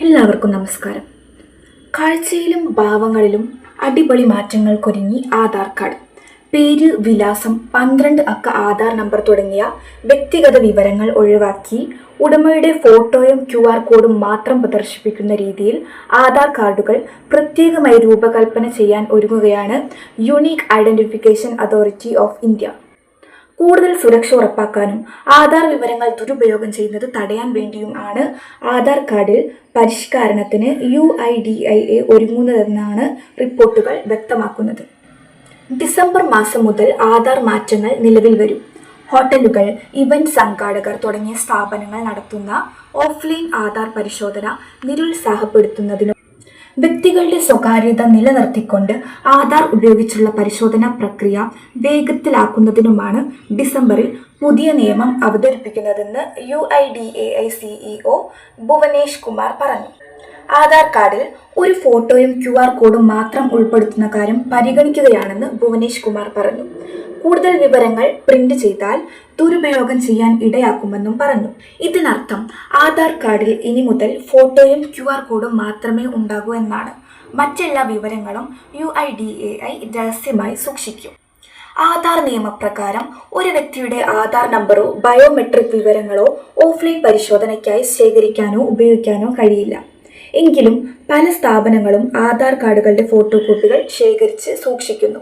എല്ലാവർക്കും നമസ്കാരം. കാഴ്ചയിലും ഭാവങ്ങളിലും അടിപൊളി മാറ്റങ്ങൾക്കൊരുങ്ങി ആധാർ കാർഡ്. പേര് വിലാസം പന്ത്രണ്ട് അക്ക ആധാർ നമ്പർ തുടങ്ങിയ വ്യക്തിഗത വിവരങ്ങൾ ഒഴിവാക്കി ഉടമയുടെ ഫോട്ടോയും ക്യു ആർ കോഡും മാത്രം പ്രദർശിപ്പിക്കുന്ന രീതിയിൽ ആധാർ കാർഡുകൾ പ്രത്യേകമായി രൂപകൽപ്പന ചെയ്യാൻ ഒരുങ്ങുകയാണ് unique identification authority of India. കൂടുതൽ സുരക്ഷ ഉറപ്പാക്കാനും ആധാർ വിവരങ്ങൾ ദുരുപയോഗം ചെയ്യുന്നത് തടയാൻ വേണ്ടിയും ആണ്. ആധാർ കാർഡിൽ പരിഷ്കരണത്തിന് U I D I A ഒരുങ്ങുന്നതെന്നാണ് റിപ്പോർട്ടുകൾ വ്യക്തമാക്കുന്നത്. ഡിസംബർ മാസം മുതൽ ആധാർ മാറ്റങ്ങൾ നിലവിൽ വരും. ഹോട്ടലുകൾ ഇവന്റ് സംഘാടകർ തുടങ്ങിയ സ്ഥാപനങ്ങൾ നടത്തുന്ന ഓഫ്ലൈൻ ആധാർ പരിശോധന നിരുത്സാഹപ്പെടുത്തുന്നതിനും വ്യക്തികളുടെ സ്വകാര്യത നിലനിർത്തിക്കൊണ്ട് ആധാർ ഉപയോഗിച്ചുള്ള പരിശോധനാ പ്രക്രിയ വേഗത്തിലാക്കുന്നതിനുമാണ് ഡിസംബറിൽ പുതിയ നിയമം അവതരിപ്പിക്കുന്നതെന്ന് U I D A I CEO Bhuvanesh Kumar പറഞ്ഞു. ആധാർ കാർഡിൽ ഒരു ഫോട്ടോയും ക്യു ആർ കോഡും മാത്രം ഉൾപ്പെടുത്തുന്ന കാര്യം പരിഗണിക്കുകയാണെന്ന് ഭുവനേഷ് കുമാർ പറഞ്ഞു. കൂടുതൽ വിവരങ്ങൾ പ്രിന്റ് ചെയ്താൽ ദുരുപയോഗം ചെയ്യാൻ ഇടയാക്കുമെന്നും പറഞ്ഞു. ഇതിനർത്ഥം ആധാർ കാർഡിൽ ഇനി മുതൽ ഫോട്ടോയും ക്യു ആർ കോഡും മാത്രമേ ഉണ്ടാകൂ എന്നാണ്. മറ്റെല്ലാ വിവരങ്ങളും U I D A I രഹസ്യമായി സൂക്ഷിക്കും. ആധാർ നിയമപ്രകാരം ഒരു വ്യക്തിയുടെ ആധാർ നമ്പറോ ബയോമെട്രിക് വിവരങ്ങളോ ഓഫ്ലൈൻ പരിശോധനയ്ക്കായി ശേഖരിക്കാനോ ഉപയോഗിക്കാനോ കഴിയില്ല. എങ്കിലും പല സ്ഥാപനങ്ങളും ആധാർ കാർഡുകളുടെ ഫോട്ടോ കോപ്പികൾ ശേഖരിച്ച് സൂക്ഷിക്കുന്നു.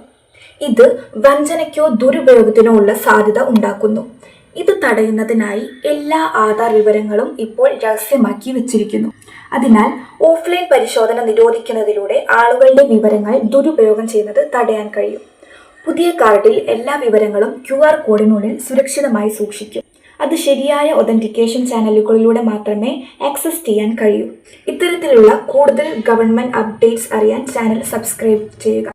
ഇത് വഞ്ചനയ്ക്കോ ദുരുപയോഗത്തിനോ ഉള്ള സാധ്യത ഉണ്ടാക്കുന്നു. ഇത് തടയുന്നതിനായി എല്ലാ ആധാർ വിവരങ്ങളും ഇപ്പോൾ രഹസ്യമാക്കി വെച്ചിരിക്കുന്നു. അതിനാൽ ഓഫ്ലൈൻ പരിശോധന നിരോധിക്കുന്നതിലൂടെ ആളുകളുടെ വിവരങ്ങൾ ദുരുപയോഗം ചെയ്യുന്നത് തടയാൻ കഴിയും. പുതിയ കാർഡിൽ എല്ലാ വിവരങ്ങളും ക്യു ആർ കോഡിനുള്ളിൽ സുരക്ഷിതമായി സൂക്ഷിക്കും. അത് ശരിയായ ഒതന്റിക്കേഷൻ ചാനലുകളിലൂടെ മാത്രമേ ആക്സസ് ചെയ്യാൻ കഴിയൂ. ഇത്തരത്തിലുള്ള കൂടുതൽ ഗവൺമെന്റ് അപ്ഡേറ്റ്സ് അറിയാൻ ചാനൽ സബ്സ്ക്രൈബ് ചെയ്യുക.